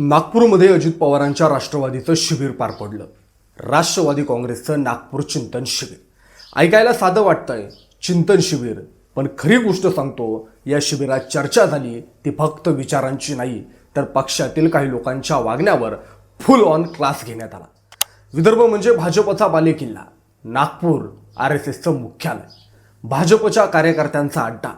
नागपूरमध्ये अजित पवारांच्या राष्ट्रवादीचं शिबिर पार पडलं. राष्ट्रवादी काँग्रेसचं नागपूर चिंतन शिबिर. ऐकायला साधं वाटतंय चिंतन शिबिर. पण खरी गोष्ट सांगतो या शिबिरात चर्चा झाली ती फक्त विचारांची नाही तर पक्षातील काही लोकांच्या वागण्यावर फुल ऑन क्लास घेण्यात आला. विदर्भ म्हणजे भाजपचा बालेकिल्ला. नागपूर आर एस एसचं मुख्यालय. भाजपच्या कार्यकर्त्यांचा अड्डा.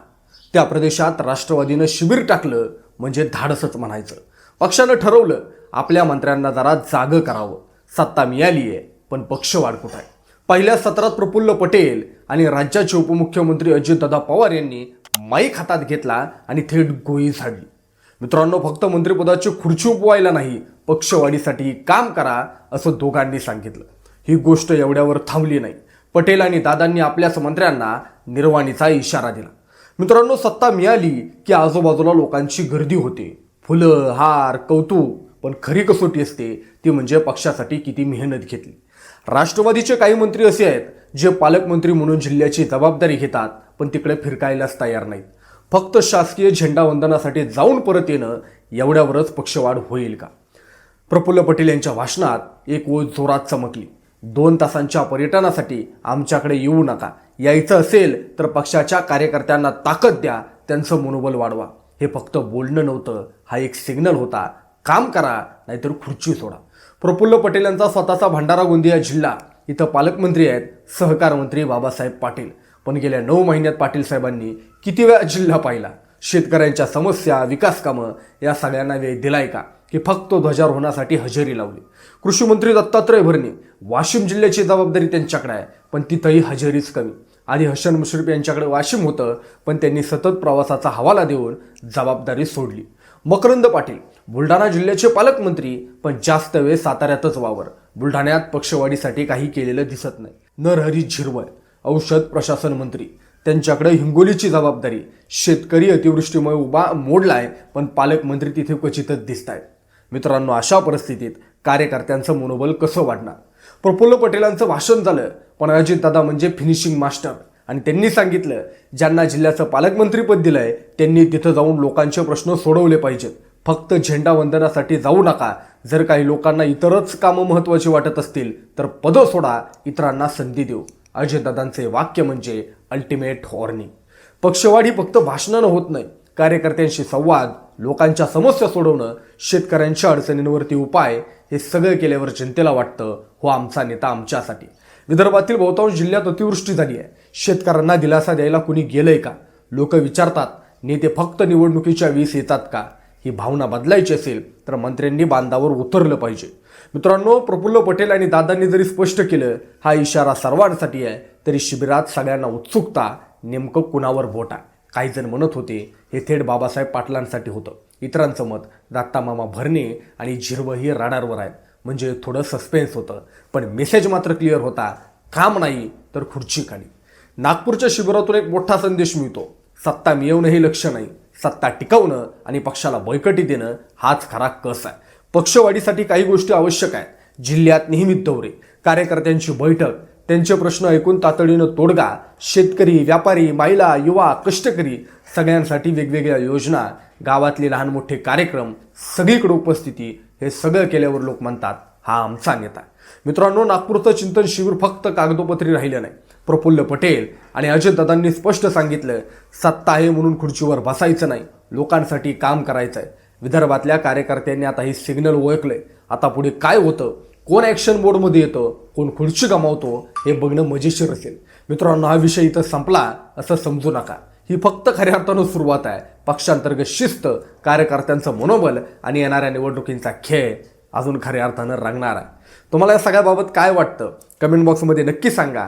त्या प्रदेशात राष्ट्रवादीनं शिबिर टाकलं म्हणजे धाडसच म्हणायचं. पक्षानं ठरवलं आपल्या मंत्र्यांना जरा जागं करावं. सत्ता मिळाली आहे पण पक्षवाढ कुठं आहे पहिल्या सत्रात प्रफुल्ल पटेल आणि राज्याचे उपमुख्यमंत्री अजितदादा पवार यांनी माईक हातात घेतला आणि थेट गोळी झाडली. मित्रांनो फक्त मंत्रिपदाची खुर्ची उपवायला नाही पक्षवाढीसाठी काम करा असं दोघांनी सांगितलं. ही गोष्ट एवढ्यावर थांबली नाही. पटेल आणि दादांनी आपल्याच मंत्र्यांना निर्वाणीचा इशारा दिला. मित्रांनो सत्ता मिळाली की आजूबाजूला लोकांची गर्दी होते. फुलं हार कौतुक पण खरी कसोटी असते ती म्हणजे पक्षासाठी किती मेहनत घेतली. राष्ट्रवादीचे काही मंत्री असे आहेत जे पालकमंत्री म्हणून जिल्ह्याची जबाबदारी घेतात पण तिकडे फिरकायलाच तयार नाहीत. फक्त शासकीय झेंडावंदनासाठी जाऊन परत येणं एवढ्यावरच पक्षवाढ होईल का? प्रफुल्ल पटेल यांच्या भाषणात एक ओळ जोरात चमकली. दोन तासांच्या पर्यटनासाठी आमच्याकडे येऊ नका. यायचं असेल तर पक्षाच्या कार्यकर्त्यांना ताकद द्या त्यांचं मनोबल वाढवा. हे फक्त बोलणं नव्हतं हा एक सिग्नल होता. काम करा नाहीतर खुर्ची सोडा. प्रफुल्ल पटेल यांचा स्वतःचा भंडारा गोंदिया जिल्हा. इथं पालकमंत्री आहेत सहकार मंत्री बाबासाहेब पाटील. पण गेल्या नऊ महिन्यात पाटील साहेबांनी किती वेळा जिल्हा पाहिला? शेतकऱ्यांच्या समस्या विकास कामं या सगळ्यांना वेळ दिलाय का? की फक्त ध्वजारोहणासाठी हजेरी लावली. कृषी मंत्री दत्तात्रय भरणे वाशिम जिल्ह्याची जबाबदारी त्यांच्याकडे आहे पण तिथंही हजेरीच कमी. आधी हसन मुश्रीफ यांच्याकडे वाशिम होतं पण त्यांनी सतत प्रवासाचा हवाला देऊन जबाबदारी सोडली. मकरंद पाटील बुलढाणा जिल्ह्याचे पालकमंत्री पण जास्त वेळ साताऱ्यातच वावर. बुलढाण्यात पक्षवाढीसाठी काही केलेलं दिसत नाही. नरहरी झिरवळ. औषध प्रशासन मंत्री. त्यांच्याकडे हिंगोलीची जबाबदारी. शेतकरी अतिवृष्टीमुळे उभा मोडलाय पण पालकमंत्री तिथे क्वचितच दिसत आहेत मित्रांनो अशा परिस्थितीत कार्यकर्त्यांचं मनोबल कसं वाढणार? प्रफुल्ल पटेलांचं भाषण झालं पण अजितदादा म्हणजे फिनिशिंग मास्टर आणि त्यांनी सांगितलं ज्यांना जिल्ह्याचं पालकमंत्रीपद दिलंय त्यांनी तिथं जाऊन लोकांचे प्रश्न सोडवले पाहिजेत. फक्त झेंडा वंदनासाठी जाऊ नका. जर काही लोकांना इतरच कामं महत्त्वाची वाटत असतील तर पदं सोडा. इतरांना संधी देऊ. अजयदादांचे वाक्य म्हणजे अल्टिमेट वॉर्निंग पक्षवाढी फक्त भाषणानं होत नाही. कार्यकर्त्यांशी संवाद लोकांच्या समस्या सोडवणं शेतकऱ्यांच्या अडचणींवरती उपाय हे सगळं केल्यावर जनतेला वाटतं हो आमचा नेता आमच्यासाठी. विदर्भातील बहुतांश जिल्ह्यात अतिवृष्टी झाली आहे. शेतकऱ्यांना दिलासा द्यायला कुणी गेलंय का? लोक विचारतात नेते फक्त निवडणुकीच्या वीस येतात का? ही भावना बदलायची असेल तर मंत्र्यांनी बांधावर उतरलं पाहिजे. मित्रांनो प्रफुल्ल पटेल आणि दादांनी जरी स्पष्ट केलं हा इशारा सर्वांसाठी आहे तरी शिबिरात सगळ्यांना उत्सुकता नेमकं कुणावर बोटा काही जण म्हणत होते हे थेट बाबासाहेब पाटलांसाठी होतं. इतरांचं मत दत्तामामा भरणे आणि झिरवही राडारवर आहेत. म्हणजे थोडं सस्पेन्स होतं. पण मेसेज मात्र क्लिअर होता काम नाही तर खुर्ची खाली नागपूरच्या शिबिरातून एक मोठा संदेश मिळतो. सत्ता मिळवणं हे लक्ष नाही. सत्ता टिकवणं आणि पक्षाला बळकटी देणं हाच खरा कस आहे. पक्षवाढीसाठी काही गोष्टी आवश्यक आहेत. जिल्ह्यात नियमित दौरे कार्यकर्त्यांची बैठक त्यांचे प्रश्न ऐकून तातडीनं तोडगा शेतकरी व्यापारी महिला युवा कष्टकरी सगळ्यांसाठी वेगवेगळ्या योजना गावातले लहान मोठे कार्यक्रम सगळीकडे उपस्थिती हे सगळं केल्यावर लोक म्हणतात हा आमचा नेता मित्रांनो नागपूरचं चिंतन शिबिर फक्त कागदोपत्री राहिलं नाही. प्रफुल्ल पटेल आणि अजितदादांनी स्पष्ट सांगितलं सत्ता आहे म्हणून खुर्चीवर बसायचं नाही लोकांसाठी काम करायचं आहे विदर्भातल्या कार्यकर्त्यांनी आता हे सिग्नल ओळखले आता पुढे काय होतं? कोण ॲक्शन मोडमध्ये येतं? कोण खुर्ची गमावतो? हे बघणं मजेशीर असेल. मित्रांनो हा विषय इथं संपला. असं समजू नका. ही फक्त खऱ्या अर्थानं सुरुवात आहे. पक्षांतर्गत शिस्त कार्यकर्त्यांचं मनोबल आणि येणाऱ्या निवडणुकींचा खेळ अजून खऱ्या अर्थानं रंगणार आहे. तुम्हाला या सगळ्याबाबत काय वाटतं? कमेंट बॉक्समध्ये नक्की सांगा.